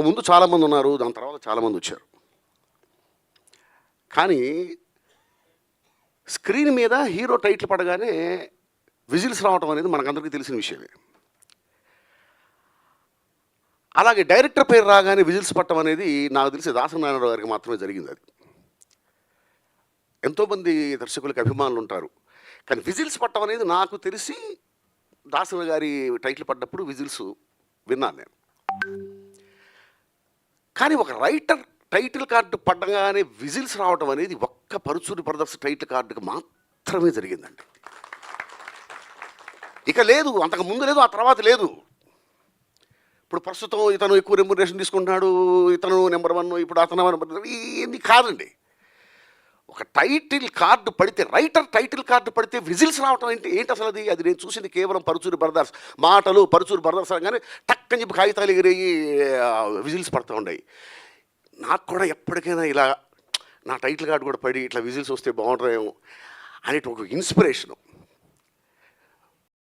ముందు చాలామంది ఉన్నారు దాని తర్వాత చాలామంది వచ్చారు. కానీ స్క్రీన్ మీద హీరో టైటిల్ పడగానే విజిల్స్ రావటం అనేది మనకందరికీ తెలిసిన విషయమే. అలాగే డైరెక్టర్ పేరు రాగానే విజిల్స్ పట్టడం అనేది నాకు తెలిసి దాసనారాయణరావు గారికి మాత్రమే జరిగింది అది. ఎంతోమంది దర్శకులకి అభిమానులు ఉంటారు. కానీ విజిల్స్ పట్టడం అనేది నాకు తెలిసి దాసన గారి టైటిల్ పడ్డప్పుడు విజిల్స్ విన్నాను నేను. కానీ ఒక రైటర్ టైటిల్ కార్డు పడ్డగానే విజిల్స్ రావడం అనేది ఒక్క పరుచూరి బ్రదర్స్ టైటిల్ కార్డుకి మాత్రమే జరిగిందండి. ఇక లేదు అంతకు ముందు లేదు ఆ తర్వాత లేదు. ఇప్పుడు ప్రస్తుతం ఇతను ఎక్కువ రెమ్యునరేషన్ తీసుకుంటున్నాడు ఇతను నెంబర్ వన్ ఇప్పుడు అతను నెంబర్ ఇవన్నీ కాదండి. ఒక టైటిల్ కార్డు పడితే రైటర్ టైటిల్ కార్డు పడితే విజిల్స్ రావటం ఏంటి? ఏంటి అసలు అది? అది నేను చూసింది కేవలం పరుచూరి బ్రదర్స్ మాటలు పరుచూరి బ్రదర్స్ కానీ టక్కని చెప్పి కాగితాలు ఎగిరేయి విజిల్స్ పడుతూ ఉన్నాయి. నాకు కూడా ఎప్పటికైనా ఇలా నా టైటిల్ కార్డు కూడా పడి ఇట్లా విజిల్స్ వస్తే బాగుంటుందేమో అనేటి ఒక ఇన్స్పిరేషను.